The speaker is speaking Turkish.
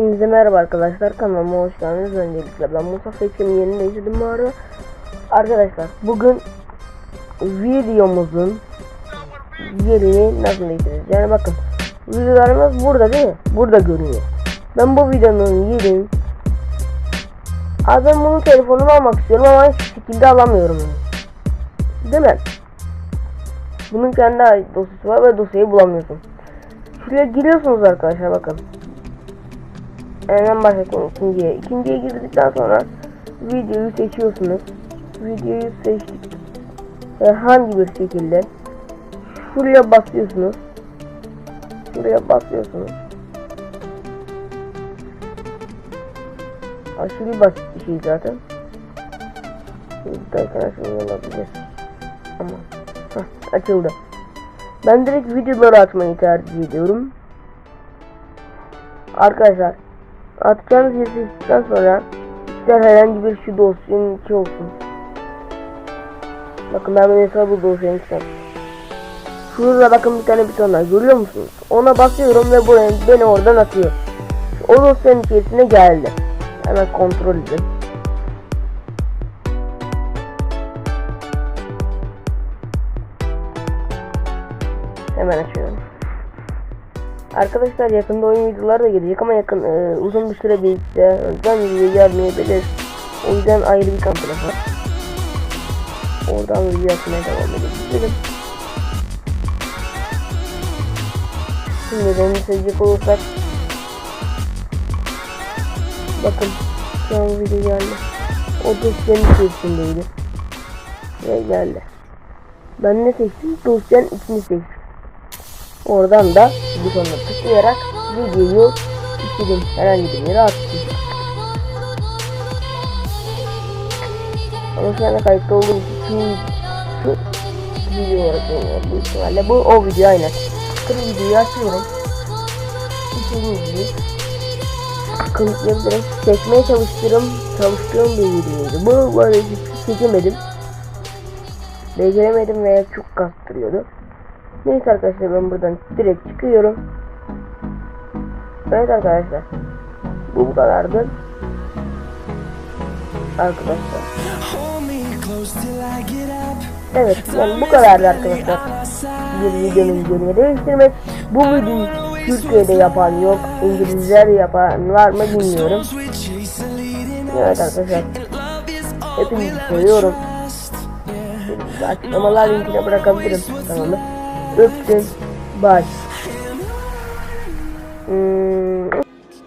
Hepinize merhaba arkadaşlar kanalıma hoş geldiniz. Öncelikle ben Musa Fekim'in yerini değiştirdim bu arada Arkadaşlar bugün videomuzun yerini nasıl değiştireceğiz? Yani bakın videolarımız burada değil mi? Burada görünüyor. Ben bu videonun yerini Abi ben bunun telefonunu almak istiyorum ama hiçbir şekilde alamıyorum değil mi? Bunun kendi dosyası var ve dosyayı bulamıyorsun Şuraya giriyorsunuz arkadaşlar bakın Hemen başlayalım ikinciye. İkinciye girdikten sonra videoyu seçiyorsunuz. Videoyu seçtik. Herhangi bir şekilde şuraya basıyorsunuz. Şuraya basıyorsunuz. Aşırı basit bir şey zaten. Buradayken aşırı olabilir. Ama Heh, açıldı. Ben direkt videoları atmayı tercih ediyorum. Arkadaşlar atacağınız seçtikten sonra ister herhangi bir şu dosyanın içi olsun. Bakın ben mesela bu dosyanın içine Şurada bakın bir tane buton var görüyor musunuz? Ona basıyorum ve buraya beni oradan atıyor. O dosyanın içerisine geldi. Hemen kontrol edin. Hemen açıyorum. Arkadaşlar yakında oyun videoları da gelecek ama yakın e, uzun bir süre birlikte önceden video gelmeyebilir. O yüzden ayrı bir kamp var. Oradan video atmaya devam edebilirim. Şimdi beni seçecek olursak Bakın şu an video geldi. O dosyanın içerisindeydi. Ve geldi. Ben ne seçtim? Dosyanın içini seçtim. Oradan da butonuna tıklayarak videoyu istediğim herhangi bir yere attım. Ama şu anda kayıtta olduğum için şu, video olarak oynuyorum büyük ihtimalle. Bu o video aynen. Bakın videoyu açıyorum. İstediğim gibi kanıtlayabilirim. Çekmeye çalıştığım, çalıştığım bir videoydu. Bu bu arada hiç çekemedim. Beceremedim veya çok kastırıyordu. Neyse arkadaşlar ben buradan direkt çıkıyorum. Evet arkadaşlar. Bu bu kadardı. Arkadaşlar. Evet yani bu kadardı arkadaşlar. Bir videonun yerini değiştirmek. Bu videoyu Türkiye'de yapan yok. İngilizler yapan var mı bilmiyorum. Evet arkadaşlar. Hepinizi seviyorum. Açıklamalar linkine bırakabilirim. Tamam Oops. Bye. Mm.